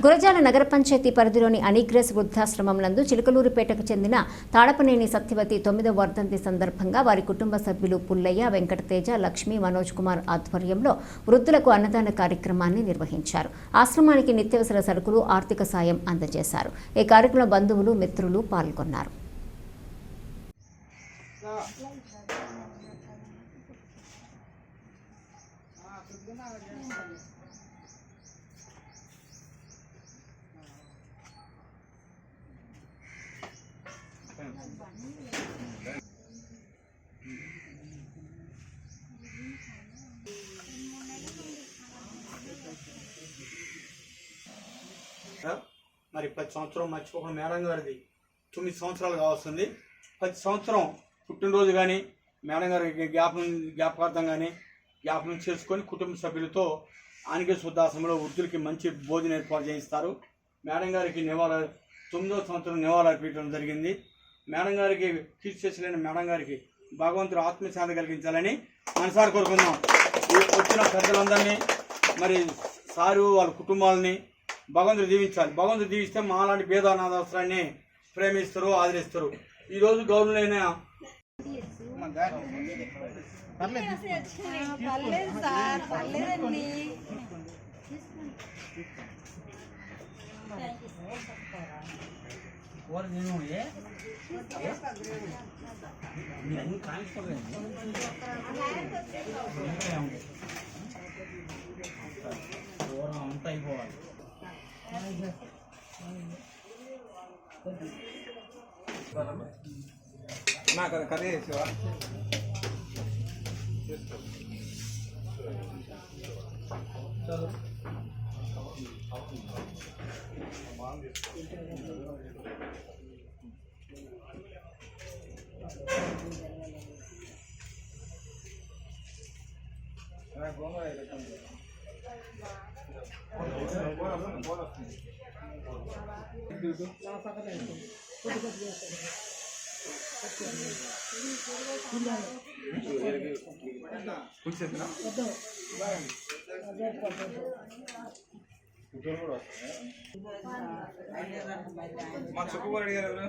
గురజాల నగర పంచాయతీ పరిధిలోని అనిగ్రెస్ వృద్ధాశ్రమం నందు చిలకలూరుపేటకు చెందిన తాడపనేని సత్యవతి తొమ్మిదవ వర్ధంతి సందర్భంగా వారి కుటుంబ సభ్యులు పుల్లయ్య వెంకటతేజ లక్ష్మి మనోజ్ కుమార్ ఆధ్వర్యంలో వృద్ధులకు అన్నదాన కార్యక్రమాన్ని నిర్వహించారు ఆశ్రమానికి నిత్యావసర సరుకులు ఆర్థిక సాయం అందజేశారు ఈ కార్యక్రమంలో బంధువులు మిత్రులు పాల్గొన్నారు మరి ప్రతి సంవత్సరం మర్చిపోకుండా మేడం గారిది తొమ్మిది సంవత్సరాలు కావస్తుంది ప్రతి సంవత్సరం పుట్టినరోజు కానీ మేడం గారికి జ్ఞాపకం జ్ఞాపకార్థం కానీ జ్ఞాపకం చేసుకొని కుటుంబ సభ్యులతో ఆనికే శుద్ధాశ్రమంలో వృద్ధులకి మంచి భోజనం ఏర్పాటు చేయిస్తారు. మేడం గారికి నివాళ తొమ్మిదో సంవత్సరం నివాళ అర్పించడం జరిగింది. మేడం గారికి కీర్తి చేసిన మేడం గారికి భగవంతుడు ఆత్మశాంతి కలిగించాలని మనసారి కోరుకుందాం. వచ్చిన పెద్దలందరినీ మరి సారు వాళ్ళ కుటుంబాలని భగవంతుడు దీవించాలి. భగవంతుడు దీవిస్తే మాలాంటి భేదానాథాస్త్రాన్ని ప్రేమిస్తారు ఆదరిస్తారు. ఈరోజు గౌరవులైన పర్లేదు సార్ పర్లేదండి నాకు కర్రీ చేసేవా కూర్చేద్దా మా చెప్పు కూడా అడిగారు ఎవరు?